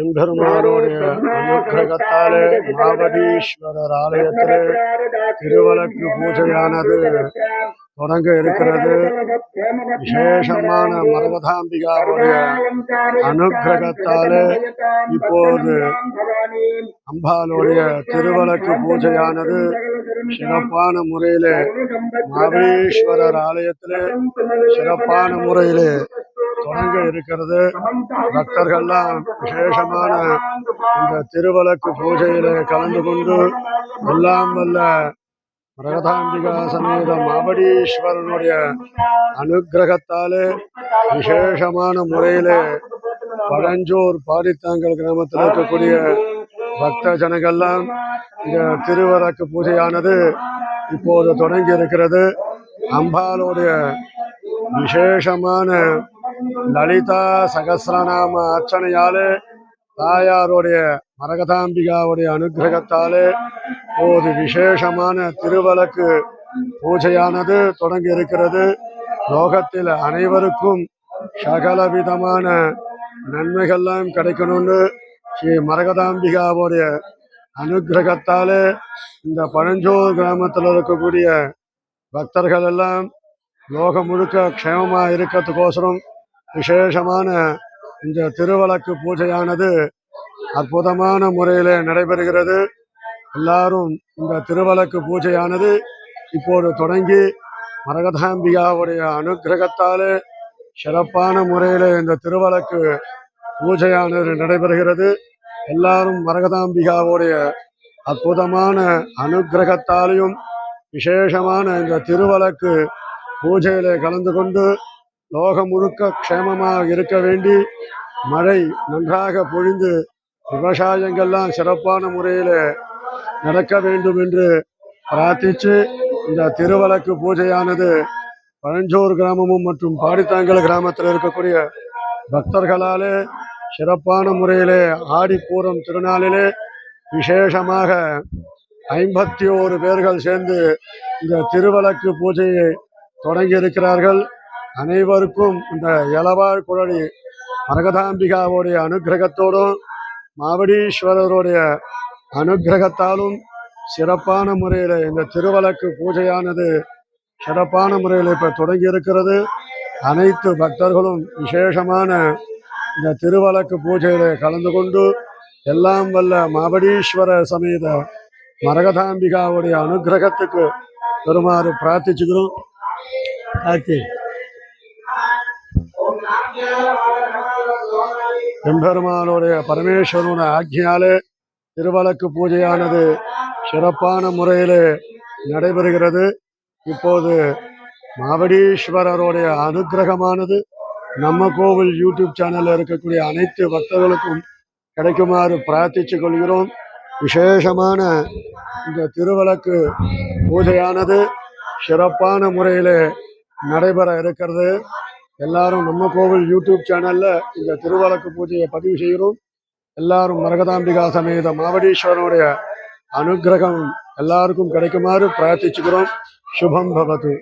எம்பெருமானுடைய அனுகிரகத்தாலே மாவடீஸ்வரர் ஆலயத்திலே திருவலக்கு பூஜையானது தொடங்க இருக்கிறது விசேஷமான மரகதாம்பிகாவுடைய அனுகிரகத்தாலே இப்போது அம்பாளுடைய திருவலக்கு பூஜையானது சிறப்பான முறையிலே மாவீஸ்வரர் ஆலயத்திலே சிறப்பான முறையிலே அங்க இருக்கிறது. பக்தர்கள்லாம் விசேஷமான இந்த திருவலக்கு பூஜையில கலந்து கொண்டு எல்லாம் வல்ல பிரகதாம்பிகா சமேத மாவடீஸ்வரனுடைய அனுகிரகத்தாலே விசேஷமான முறையிலே பழஞ்சூர் பாரித்தாங்கல் கிராமத்தில் இருக்கக்கூடிய பக்த ஜனங்கள்லாம் இந்த திருவரக்கு பூஜையானது இப்போது தொடங்கி இருக்கிறது. அம்பாலுடைய விசேஷமான லலிதா சகசிரநாம அர்ச்சனையாலே தாயாருடைய மரகதாம்பிகாவுடைய அனுகிரகத்தாலே போது விசேஷமான திருவலக்கு பூஜையானது தொடங்கி இருக்கிறது லோகத்தில் அனைவருக்கும் சகல விதமான நன்மைகள்லாம் கிடைக்கணும்னு ஸ்ரீ மரகதாம்பிகாவுடைய அனுகிரகத்தாலே இந்த பழஞ்சோர் கிராமத்தில் இருக்கக்கூடிய பக்தர்கள் எல்லாம் லோகம் முழுக்க க்ஷேமமா இருக்கிறதுக்கோசரம் விசேஷமான இந்த திருவிளக்கு பூஜையானது அற்புதமான முறையில் நடைபெறுகிறது. எல்லாரும் இந்த திருவலக்கு பூஜையானது இப்போது தொடங்கி மரகதாம்பிகாவுடைய அனுகிரகத்தாலே சிறப்பான முறையில் இந்த திருவலக்கு பூஜையானது நடைபெறுகிறது. எல்லாரும் மரகதாம்பிகாவுடைய அற்புதமான அனுகிரகத்தாலையும் விசேஷமான இந்த திருவிளக்கு பூஜையில கலந்து கொண்டு லோகம் முழுக்க க்ஷேமமாக இருக்க வேண்டி மழை நன்றாக பொழிந்து விவசாயங்கள்லாம் சிறப்பான முறையில் நடக்க வேண்டும் என்று பிரார்த்தித்து இந்த திருவிளக்கு பூஜையானது பழஞ்சோர் கிராமமும் மற்றும் பாடித்தாங்கல் கிராமத்தில் இருக்கக்கூடிய பக்தர்களாலே சிறப்பான முறையிலே ஆடிப்பூரம் திருநாளிலே விசேஷமாக ஐம்பத்தி ஓரு பேர்கள் சேர்ந்து இந்த திருவிளக்கு பூஜையை தொடங்கி இருக்கிறார்கள் அனைவருக்கும் இந்த எலவாழ் குழலி மரகதாம்பிகாவுடைய அனுகிரகத்தோடும் மாவடீஸ்வரருடைய அனுகிரகத்தாலும் சிறப்பான முறையில் இந்த திருவலக்கு பூஜையானது சிறப்பான முறையில் இப்போ தொடங்கி இருக்கிறது அனைத்து பக்தர்களும் விசேஷமான இந்த திருவலக்கு பூஜையில் கலந்து கொண்டு எல்லாம் வல்ல மாவடீஸ்வர சமேத மரகதாம்பிகாவுடைய அனுகிரகத்துக்கு பெருமாறு பிரார்த்திச்சுக்கிறோம். ஆக்கி எம்பெருமானுடைய பரமேஸ்வரனுடைய ஆக்ஞியாலே திருவழக்கு பூஜையானது சிறப்பான முறையிலே நடைபெறுகிறது. இப்போது மாவடீஸ்வரருடைய அனுக்கிரகமானது நம்ம கோவில் யூடியூப் சேனலில் இருக்கக்கூடிய அனைத்து பக்தர்களுக்கும் கிடைக்குமாறு பிரார்த்திச்சு கொள்கிறோம். விசேஷமான இந்த திருவிளக்கு பூஜையானது சிறப்பான முறையில் நடைபெற இருக்கிறது. எல்லாரும் நம்ம கோவில் யூடியூப் சேனல்ல இந்த திருவழக்கு பூஜையை பதிவு செய்கிறோம். எல்லாரும் மரகதாம்பிகா சமேத மாவடீஸ்வரனுடைய அனுக்கிரகம் எல்லாருக்கும் கிடைக்குமாறு பிரார்த்திச்சுக்கிறோம். சுபம் பவது.